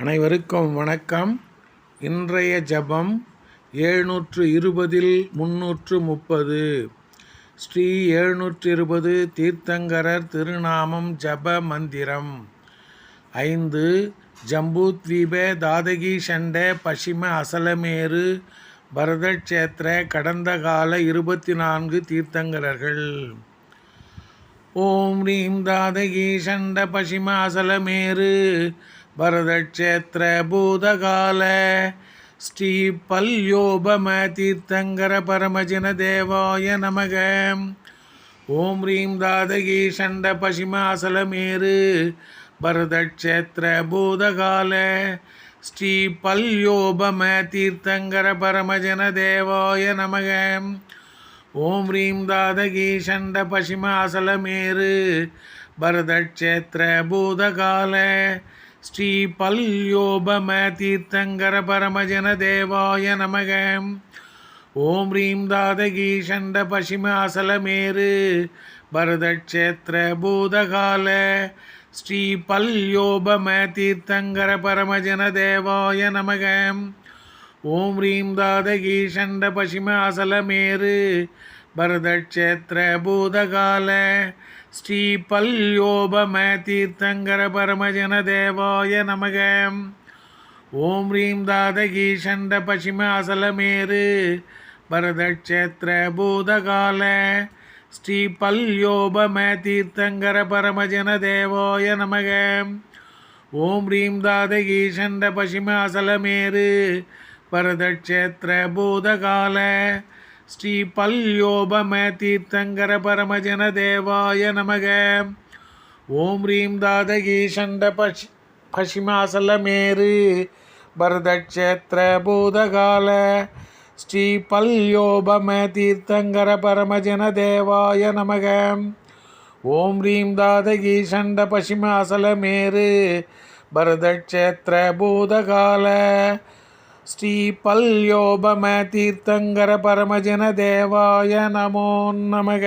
அனைவருக்கும் வணக்கம். இன்றைய ஜபம் எழுநூற்று இருபதில் முன்னூற்று முப்பது. ஸ்ரீ எழுநூற்று இருபது தீர்த்தங்கரர் திருநாமம் ஜப மந்திரம். ஐந்து ஜம்பூத்வீப தாதகி சண்ட பசிம அசலமேரு பரதக்ஷேத்திர கடந்த கால இருபத்தி நான்கு தீர்த்தங்கரர்கள். ஓம் ரீம் தாதகி சண்ட பசிம அசலமேரு பரதக்ஷேத்திர பூதகால ஸ்ரீ பல்யோபம தீர்த்தங்கர பரமஜன தேவாய நமக. ஓம் ரீம் தாதகி சண்ட பசிம அசலமேரு பரதக்ஷேத்திர பூதகால ஸ்ரீ பல்யோபம தீர்த்தங்கர பரமஜன தேவாய நமக. ஓம் ரீம் தாதகி சண்ட பசிம அசலமேரு பரதக்ஷேத்திர பூதகால ஸ்ரீ பல்யோபம தீர்த்தங்கர பரமஜன தேவாய நமக. ஓம் ரீம் தாதகி சண்ட பசிம அசலமேரு பரதக்ஷேத்திர பூதகால ஸ்ரீ பல்யோபம தீர்த்தங்கர பரமஜன தேவாய நமக. ஓம் ரீம் தாதகி சண்ட பசிம அசலமேரு பரதக்ஷேத்திர பூதகால ஸ்ரீ பல்யோபம தீர்த்தங்கர பரமஜன தேவாய நமக. ஓம் ரீம் தாதகி ஷண்ட பசிம அசலமேரு பரதக்ஷேத்திர பூதகால ஸ்ரீ பல்யோபம தீர்த்தங்கர பரமஜன தேவாய நமக. ஓம் ரீம் தாதகி ஷண்ட பசிம அசலமேரு பரதக்ஷேத்திர பூதகால ஸ்ரீ பல்யோபம தீர்த்தங்கர பரமஜன தேவாய நமக. ஓம் ரீம் தாதகி சண்ட பஷ் பசிமாசலமேரு பரதக்ஷேத்திர பூதகால ஸ்ரீ பல்யோபம தீர்த்தங்கர பரமஜன தேவாய நமக. ஓம் ரீம் தாதகி சண்ட பசிமாசலமேரு பரதக்ஷேத்திர பூதகால ஸ்ரீ பல்யோபம தீர்த்தங்கர பரமஜன தேவாய நமோ நமக.